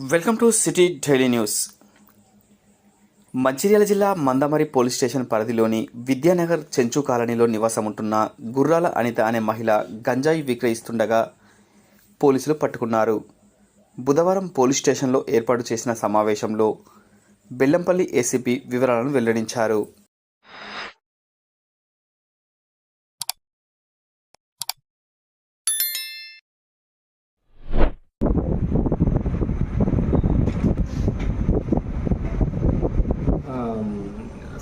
Welcome to city daily news. Mancherial జిల్లా Mandamarri police station పరిధిలోని విద్యానగర్ చెంచు కాలనీలో నివాసం ఉంటున్న గుర్రాల అనిత అనే మహిళ గంజాయి విక్రయిస్తుండగా పోలీసులు పట్టుకున్నారు. బుధవారం పోలీస్ స్టేషన్లో ఏర్పాటు చేసిన సమావేశంలో బెల్లంపల్లి ఏసీపీ వివరాలను వెల్లడించారు.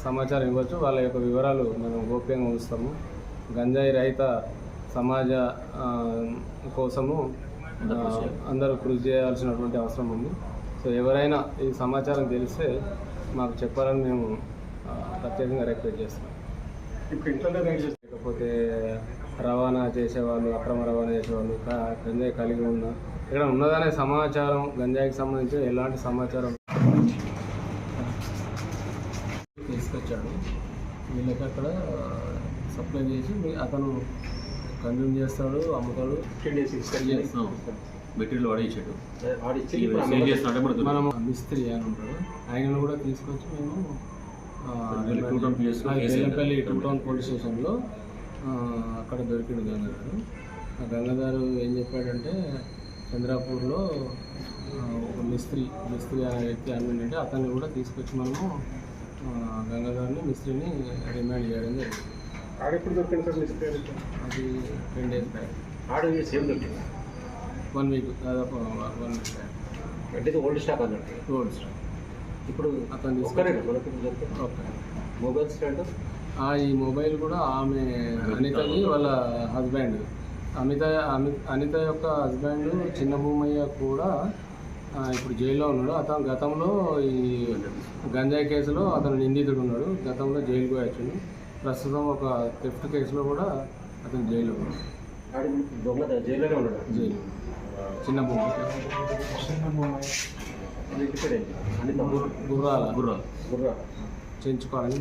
సమాచారం ఇవ్వచ్చు. వాళ్ళ యొక్క వివరాలు మనం గోప్యంగా ఉంచుతాము. గంజాయి రహిత సమాజ కోసము అందరూ కృషి చేయాల్సినటువంటి అవసరం ఉంది. సో ఎవరైనా ఈ సమాచారం తెలిస్తే మాకు చెప్పాలని మేము ప్రత్యేకంగా రిక్వెస్ట్ చేస్తాం ఇప్పుడు లేకపోతే రవాణా చేసేవాళ్ళు అక్రమ రవాణా చేసేవాళ్ళు గంజాయి కలిగి ఉన్న ఇక్కడ ఉన్నదనే సమాచారం గంజాయికి సంబంధించి ఎలాంటి సమాచారం? తీసుకొచ్చాడు వీళ్ళకి అక్కడ సప్లై చేసి మీ- అతను కన్జ్యూమ్ చేస్తాడు అమ్ముతాడు. మెటీరియల్ వాడేసాడు మనం మిస్త్రి అని ఉంటాడు. ఆయనను కూడా తీసుకొచ్చి మేము వెళ్ళి టూ టౌన్ పోలీస్ స్టేషన్లో అక్కడ దొరికిండు గంగాధరు. ఆ గంగాధరు ఏం చెప్పాడంటే చంద్రాపూర్లో ఒక మిస్త్రి మిస్త్రి అనే వ్యక్తి అన్నింటే అతన్ని కూడా తీసుకొచ్చి మనము ఆ, గంగాధర్ని మిస్త్రిని రిమాండ్ చేయడం జరిగింది. ఆడెప్పుడు దొరికింది సార్ మీ పేరు అది టెన్ డేస్ బ్యాక్. ఆడ సేమ్ దొరికింది? వన్ వీక్ దాదాపు వన్ వీక్ బ్యాక్. అంటే ఓల్డ్ స్టాక్ అన్నట్టు. రోడ్స్ ఇప్పుడు అతను ఒక్కరే. Mobile stand? ఆ, ఈ మొబైల్ కూడా ఆమె అనితది వాళ్ళ హస్బెండ్. అమిత అమి- అనిత యొక్క హస్బెండ్ చిన్న భూమయ్య కూడా ఇప్పుడు జైల్లో ఉన్నాడు. అతను గతంలో ఈ గంజాయి కేసులో అతను నిందితుడు ఉన్నాడు. గతంలో జైలుకు వచ్చిండు. ప్రస్తుతం ఒక థెఫ్ట్ కేసులో కూడా అతను జైల్లో ఉన్నాడు. జైల్లోనే ఉన్నాడు? జైలు చిన్న ఏంటి అనిత గుర్రాల గుర్రాలు గుర్రా చేయించుకోవాలని